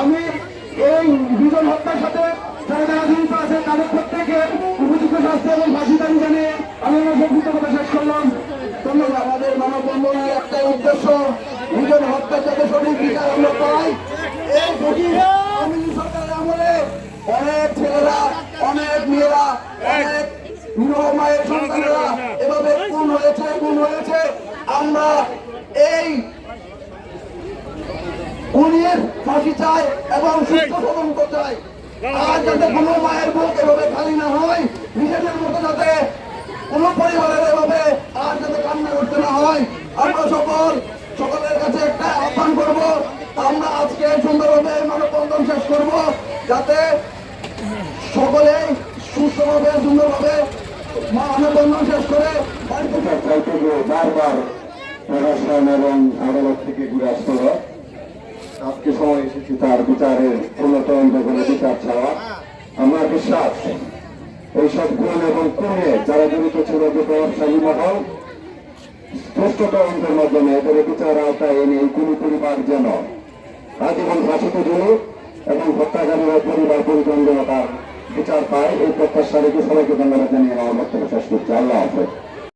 আমি এই দুজন হত্যার সাথে যারা যারা জড়িত আছে তাদের প্রত্যেকে উপযুক্ত শাস্তি এবং ফাঁসি দাবি জানিয়ে আমি আমার কথা শেষ করলাম। ধন্যবাদ। আমাদের মানববন্ধনের একটাই উদ্দেশ্য দুজন হত্যার যাতে সঠিক বিচার আমরা পাই, এই সরকারের আমলে অনেক ছেলেরা, অনেক মেয়েরা, অনেক মায়ের সন্তানেরা এভাবে খুন হয়েছে খুন হয়েছে। আমরা এই খুনির ফাঁসি চাই এবং সুস্থ তদন্ত চাই। আর যাতে কোনো মায়ের বুক এভাবে খালি না হয়, নিজেদের মতো যাতে কোনো পরিবারের এভাবে আর যাতে কান্না করতে না হয়। আমরা সকল, সকলের কাছে একটা আহ্বান করব, আমরা আজকে সুন্দরভাবে মানববন্ধন শেষ করব, যাতে সকলেই সুস্থভাবে, সুন্দরভাবে মানববন্ধন শেষ করে বাড়িতে চাইতে গিয়ে বারবার প্রশাসন এবং আদালত থেকে ঘুরে আসতে হয় আজকে সময় এসেছি তার বিচারের পূর্ণতদন্ত করে বিচার ছাড়া। আমার বিশ্বাস এইসব গুণ এবং কুণে যারা জড়িত ছিল যে প্রভাবশালী মহল সুষ্ঠু তদন্তের মাধ্যমে এদের বিচার আওতায় এনে এই কুড়ি পরিবার যেন আজীবন ফাঁসিতে জড়িত এবং হত্যাকারীরা পরিবার পরিজনরা তার বিচার পায় এই প্রত্যাশা রেখে সবাইকে ধন্যবাদ জানিয়ে আমার বক্তব্য শেষ করছি। আল্লাহ হাফেজ।